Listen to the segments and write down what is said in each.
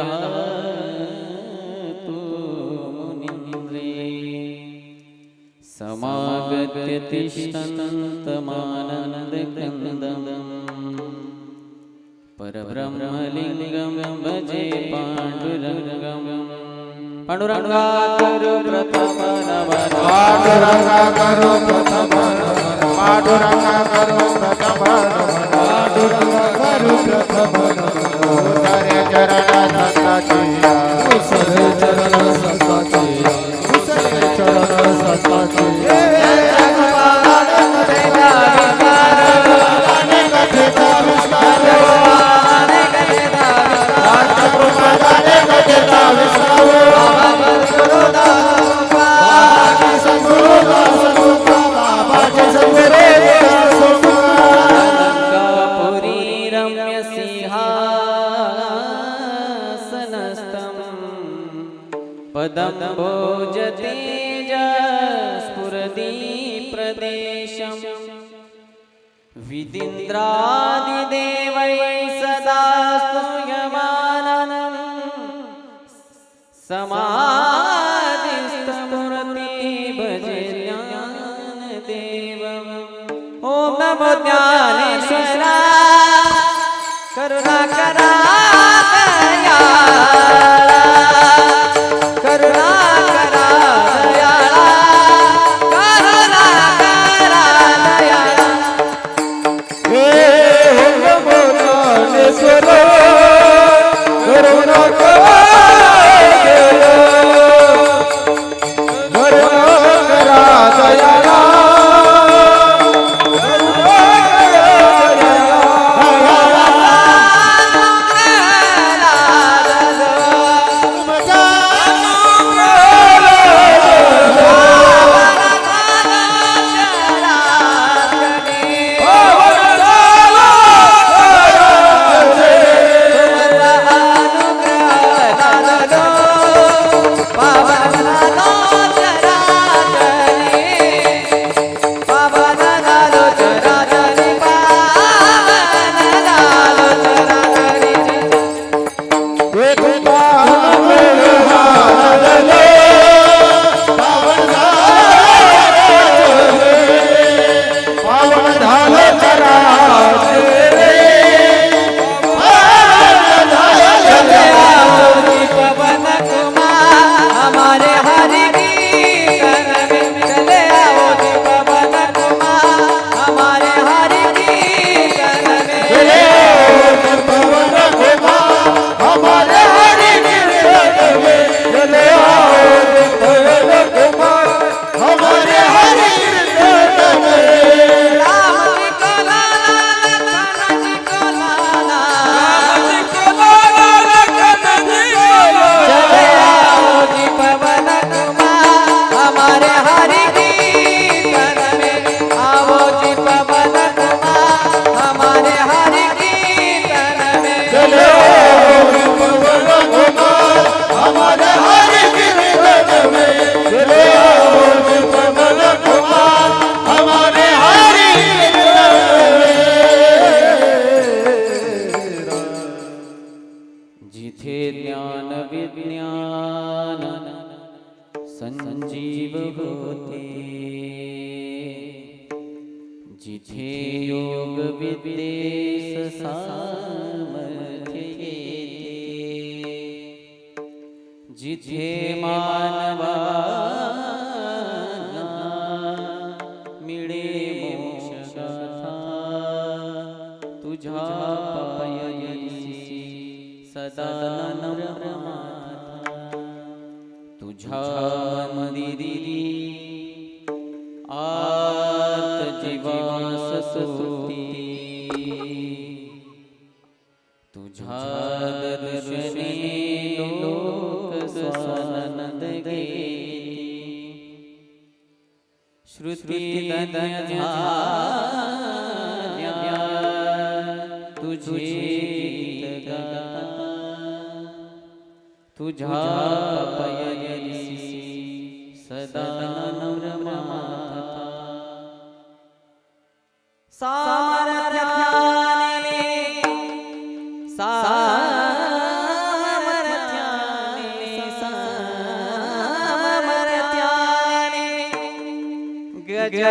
दधातु मुनिन्द्रे समागत्य तिष्ठन्तमानन्दकन्दम् परब्रह्मलिङ्गं भजे पाण्डुरङ्गम् पाण्डुरङ्गा करो प्रथम पांडुरंगा करो प्रथम नमन पांडुरंगा करो प्रथम। समाधिस्तमूर्ति भजे ज्ञानदेवम् ॐ नमो ज्ञानेश्वरा करुणाकरा दयाळा करुणाकरा ज्ञान संजीव होते। जिथे योग विदेश सामर्थ्य येते। जिथे मानवा मिळे मोक्ष तुझ्या सदा नम्रमा तुझ्या मंदिरी आत जीवास सुती तुझ्या दर्शनी लोक स्वानंद गे श्रुती धन्य तुझे गीत गाता तुझ्या पयसी सदा सारथ्याने सामर्थ्याने सामर्थ्याने गजा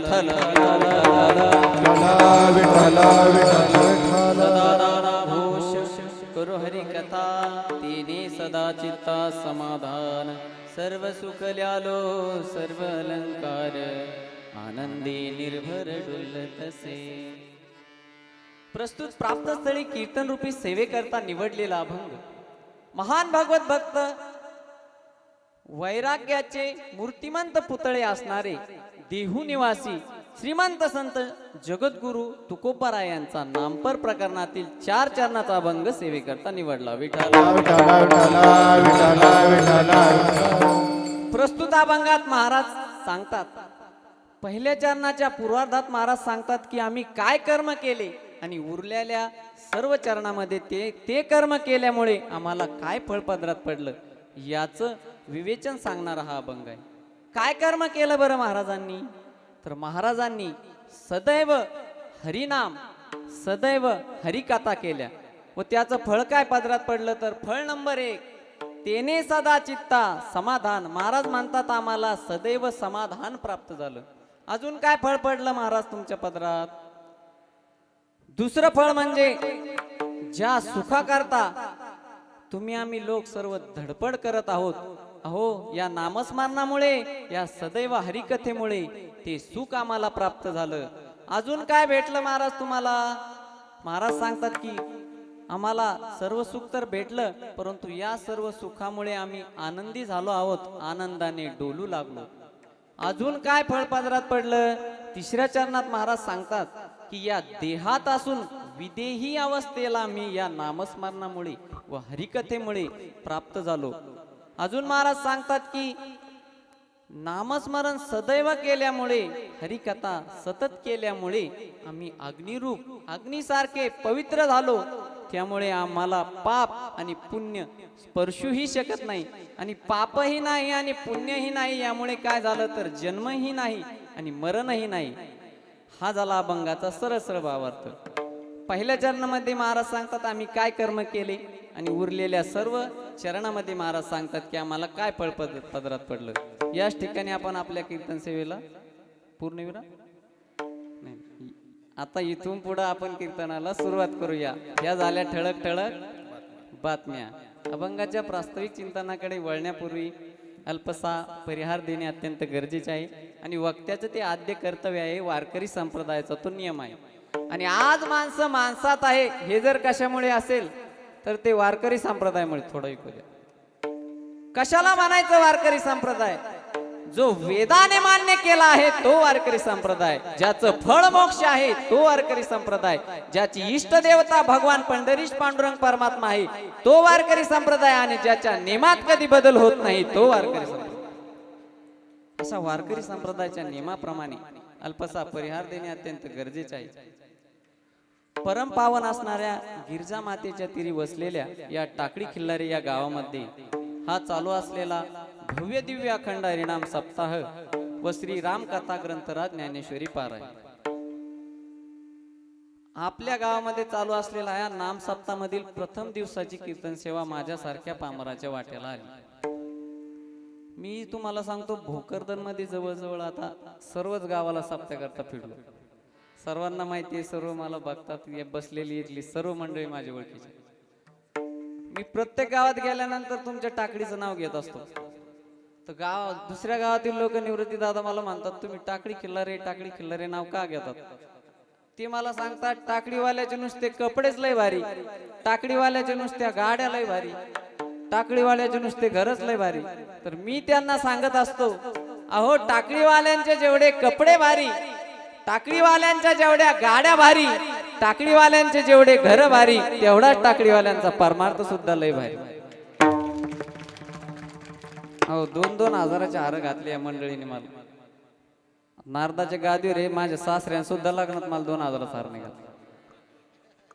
विठ्ठल घोष करो हरी कथा तिने सदा चित्ता समाधान सर्व सुख ल्यालो सर्व अलंकार आनंदी निर्भर डुलतसे प्रस्तुत प्राप्तस्थळी कीर्तन रूपी सेवेकरता निवडलेला अभंग. महान भागवत भक्त वैराग्याचे मूर्तिमंत पुतळे असणारे देहू निवासी श्रीमंत संत जगद्गुरु तुकोपारा यांचा नामपर प्रकरणातील चार चरणाचा अभंग सेवेकरता निवडला. प्रस्तुत अभंगात महाराज सांगतात पहिल्या चरणाच्या पूर्वार्धात महाराज सांगतात की आम्ही काय कर्म केले आणि उरलेल्या सर्व चरणामध्ये ते ते कर्म केल्यामुळे आम्हाला काय फळपदरात पडलं? याचं विवेचन सांगणारा हा अभंग आहे. काय कर्म केलं बरं महाराजांनी? तर महाराजांनी सदैव हरिनाम सदैव हरिकथा केल्या. व त्याचं फळ काय पदरात पडलं तर फळ नंबर एक तेने सदा चित्ता समाधान. महाराज मानतात आम्हाला सदैव समाधान प्राप्त झालं. अजून काय फळ पडलं महाराज तुमच्या पदरात? दुसरं फळ म्हणजे ज्या सुखाकरता तुम्ही आम्ही लोक सर्व धडपड करत आहोत अहो या नामस्मरणामुळे या सदैव हरिकथेमुळे ते सुख आम्हाला प्राप्त झालं. अजून काय भेटलं महाराज तुम्हाला? महाराज सांगतात की आम्हाला सर्व सुख तर भेटलं परंतु या सर्व सुखामुळे आम्ही आनंदी झालो आहोत आनंदाने डोलू लागलो. अजून काय फळपादरात पडलं? तिसऱ्या चरणात महाराज सांगतात की या देहात असून विदेही अवस्थेला मी या नामस्मरणामुळे व हरिकथेमुळे प्राप्त झालो. अजून महाराज सांगतात की नामस्मरण सदैव केल्यामुळे हरिकथा सतत केल्यामुळे आम्ही अग्निरूप अग्निसारखे पवित्र झालो. त्यामुळे आम्हाला पाप आणि पुण्य स्पर्शूही शकत नाही आणि पापही नाही आणि पुण्यही नाही. यामुळे काय झालं तर जन्मही नाही आणि मरणही नाही. हा झाला अभंगाचा सरळ सरळ भावार्थ पहिल्या चरणामध्ये महाराज सांगतात आम्ही काय कर्म केले? आणि उरलेल्या सर्व चरणामध्ये महाराज सांगतात की आम्हाला काय पळ पद पदरात पडलं? याच ठिकाणी आपण आपल्या कीर्तन सेवेला पूर्णविरा नाही. आता इथून पुढे आपण कीर्तनाला सुरुवात करूया. या झाल्या ठळक ठळक बातम्या. अभंगाच्या प्रास्ताविक चिंतनाकडे वळण्यापूर्वी अल्पसा परिहार देणे अत्यंत गरजेचे आहे आणि वक्त्याचं ते आद्य कर्तव्य आहे वारकरी संप्रदायाचा तो नियम आहे. आणि आज माणसं माणसात आहे हे जर कशामुळे असेल तर ते वारकरी संप्रदायामुळे थोडं ऐकूया कशाला म्हणायचं वारकरी संप्रदाय? जो वेदाने मान्य केला आहे तो वारकरी संप्रदाय. ज्याचं फळ मोक्ष आहे तो वारकरी संप्रदाय. ज्याची इष्ट देवता भगवान पंढरीश पांडुरंग परमात्मा आहे तो वारकरी संप्रदाय. आणि ज्याच्या नियमात कधी बदल होत नाही तो वारकरी संप्रदाय. असा वारकरी संप्रदायाच्या नियमाप्रमाणे अल्पसा परिहार देणे अत्यंत गरजेचे आहे. परम पावन असणाऱ्या गिरजा मातेच्या तिरी वसलेल्या या टाकळी खिल्लारी या गावामध्ये हा चालू असलेला भव्य दिव्य अखंड हरिणाम सप्ताह व श्री राम कथा ग्रंथराज ज्ञानेश्वरी पारायण. आपल्या गावामध्ये चालू असलेला या नाम सप्तामधील प्रथम दिवसाची कीर्तन सेवा माझ्यासारख्या पामराच्या वाट्याला आली. मी तुम्हाला सांगतो भोकरदनमध्ये जवळजवळ आता सर्वच गावाला सप्त्याकरता फिरलो. सर्वांना माहिती आहे सर्व मला बघतात बसलेली इथली सर्व मंडळी माझ्या ओळखीची मी प्रत्येक गावात गेल्यानंतर तुमच्या टाकडीचं नाव घेत असतो. तर गाव दुसऱ्या गावातील लोक निवृत्ती दादा मला म्हणतात तुम्ही टाकडी खिल्लारे टाकडी खिल्लारे नाव का घेतात? ते मला सांगतात टाकडीवाल्याचे नुसते कपडेच लय भारी. टाकडीवाल्याचे नुसत्या गाड्या लय भारी. टाकळीवाल्याचे नुसते घरच लय भारी. तर मी त्यांना सांगत असतो अहो टाकळीवाल्यांचे जेवढे कपडे भारी टाकळीवाल्यांच्या जेवढ्या गाड्या भारी टाकळीवाल्यांचे जेवढे घर भारी तेवढाच टाकळीवाल्यांचा परमार्थ सुद्धा लय भारी. हो दोन दोन हजाराचे हार घातले या मंडळीने मला. नारदाच्या गादीवर हे माझ्या सासऱ्या सुद्धा लग्नात मला दोन हजाराचा हार नाही घातला.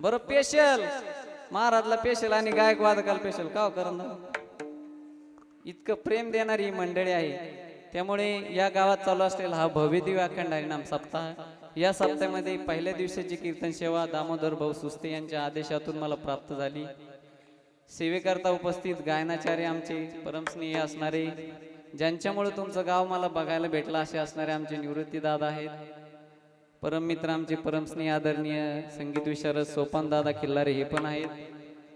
बरं पेशल महाराजला पेशल आणि गायक वादकाला पेशल. का हो, करण इतकं प्रेम देणारी ही मंडळी आहे. त्यामुळे या गावात चालू असलेला हा भव्य दिव्य अखंड हरिणाम सप्ताह या सप्ताहामध्ये पहिल्या दिवसाची कीर्तन सेवा दामोदर भाऊ सुस्ते यांच्या आदेशातून मला प्राप्त झाली. सेवेकरता उपस्थित गायनाचार्य आमचे परमस्नेही असणारे ज्यांच्यामुळे तुमचं गाव मला बघायला भेटलं असे असणारे आमचे निवृत्ती दादा आहेत. परम मित्र आमचे परमस्नेह आदरणीय संगीत विशारद सोपान दादा किल्लारे हे पण आहेत.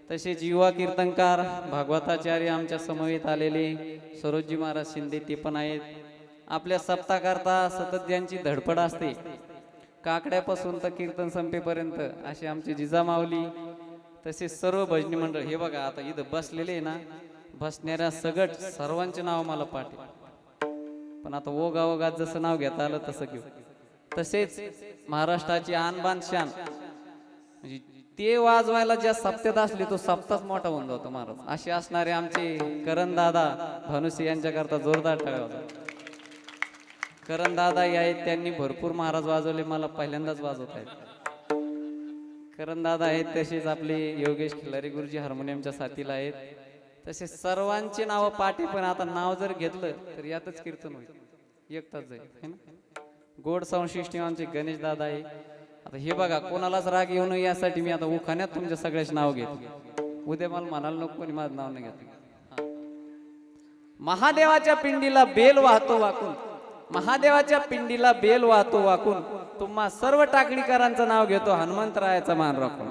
तसेच युवा कीर्तनकार भागवताचार्य आमच्या समवेत आलेले सरोजी महाराज शिंदे ते पण आहेत. आपल्या सप्ताहकरता सतत ज्यांची धडपड असते काकड्यापासून तर कीर्तन संपेपर्यंत असे आमचे जिजामावली तसेच सर्व भजनी मंडळ. हे बघा आता इथं बसलेले आहे ना बसणाऱ्या सगट सर्वांचे नाव मला पाठ पण आता ओगा ओगात जसं नाव घेता आलं तसं घेऊ. तसेच महाराष्ट्राची आणबान शान. म्हणजे ते वाजवायला ज्या सप्त्यात असले तो सप्ताच मोठा होऊन जातो महाराज. असे असणारे आमचे करण दादा भानुसी यांच्याकरता जोरदार टाळ्या होता. करण दादा या आहेत त्यांनी भरपूर महाराज वाजवले मला पहिल्यांदाच वाजवत आहेत करण दादा आहेत तसेच आपले योगेश खिल्लारी गुरुजी हार्मोनियमच्या साथीला आहेत. तसेच सर्वांची नावं पाठी पण आता नाव जर घेतलं तर यातच कीर्तन होईल. एक तास जाईल गोड संशिष्टी आमचे गणेश दादा आहे. आता हे बघा कोणालाच राग येऊ नये यासाठी मी आता उखाण्यात तुमच्या सगळ्याचे नाव घेतो. उद्या मला म्हणाल नको कोणी माझं नाव नाही घेतलं महादेवाच्या पिंडीला बेल वाहतो वाकून. महादेवाच्या पिंडीला बेल वाहतो वाकून. तुम्हा सर्व टाकडीकरांचं नाव घेतो हनुमंतरायाचा मान राखून.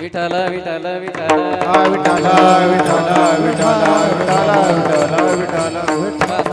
विठल विठल विठल विठल विठल विठल विठल विठल